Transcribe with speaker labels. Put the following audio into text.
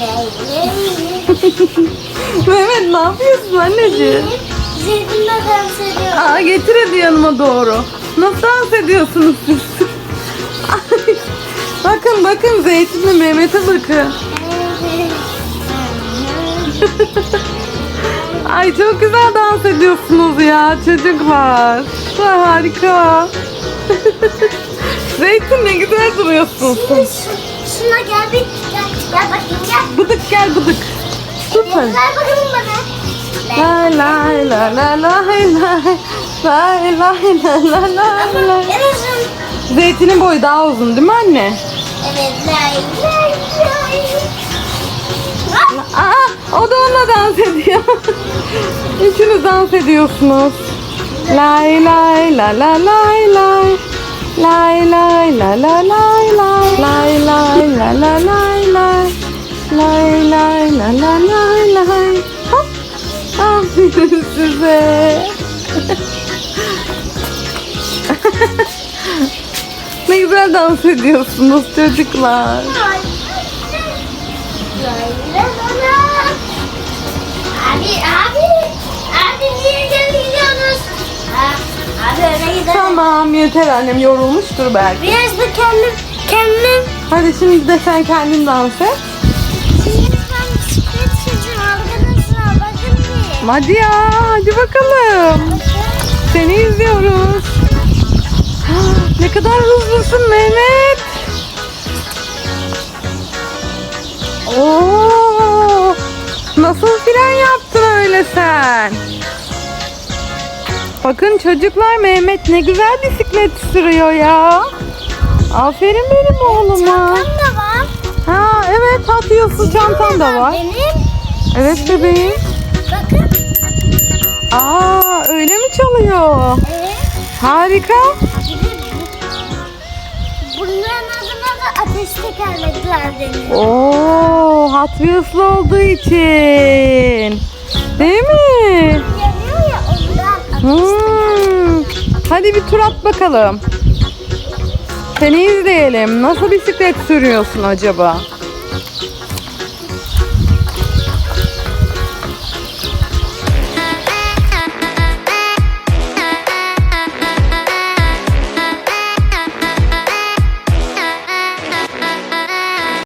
Speaker 1: Mehmet ne yapıyorsun anneciğim?
Speaker 2: Zeytinle dans ediyor.
Speaker 1: Aa getir hadi yanıma doğru. Nasıl dans ediyorsunuz siz? Bakın bakın Zeytin'le Mehmet'e bakın. Ay çok güzel dans ediyorsunuz ya çocuklar. Ha, harika. Zeytin ne güzel duruyorsun.
Speaker 2: Şimdi şu- şuna gel bir gel, gel bakayım gel.
Speaker 1: Bıdık gel bıdık. Süper.
Speaker 2: Ver bakalım bana.
Speaker 1: La la la la la la la la la la la la
Speaker 2: En uzun.
Speaker 1: Zeytinin boyu daha uzun değil mi anne?
Speaker 2: Evet. Lay lay lay.
Speaker 1: Aa, o da onunla dans ediyor. Üçünüz dans ediyorsunuz. Lay lay la la lay lay. Lay lay la la lay lay. Lay lay la la lay lay. Size. ne güzel dans ediyorsunuz çocuklar.
Speaker 2: Abi abi. Abi niye gidelim.
Speaker 1: Tamam yeter annem yorulmuştur belki.
Speaker 2: Biraz da kendim kendim.
Speaker 1: Hadi şimdi de sen kendin dans et. Hadi ya hadi bakalım. Seni izliyoruz. Ne kadar hızlısın Mehmet. Oo, nasıl fren yaptın öyle sen? Bakın çocuklar Mehmet ne güzel bisiklet sürüyor ya. Aferin benim oğluma.
Speaker 2: Çantam da var.
Speaker 1: Ha evet atıyorsun çantan da var.
Speaker 2: Benim.
Speaker 1: Evet bebeğim. Çalıyor?
Speaker 2: Evet.
Speaker 1: Harika.
Speaker 2: Bunların adına da ateş tekerlekler deniyor.
Speaker 1: Oo, Hot Wheels'lı olduğu için. Değil mi?
Speaker 2: Yanıyor ya ondan
Speaker 1: Hmm. Hadi bir tur at bakalım. Seni izleyelim. Nasıl bisiklet sürüyorsun acaba?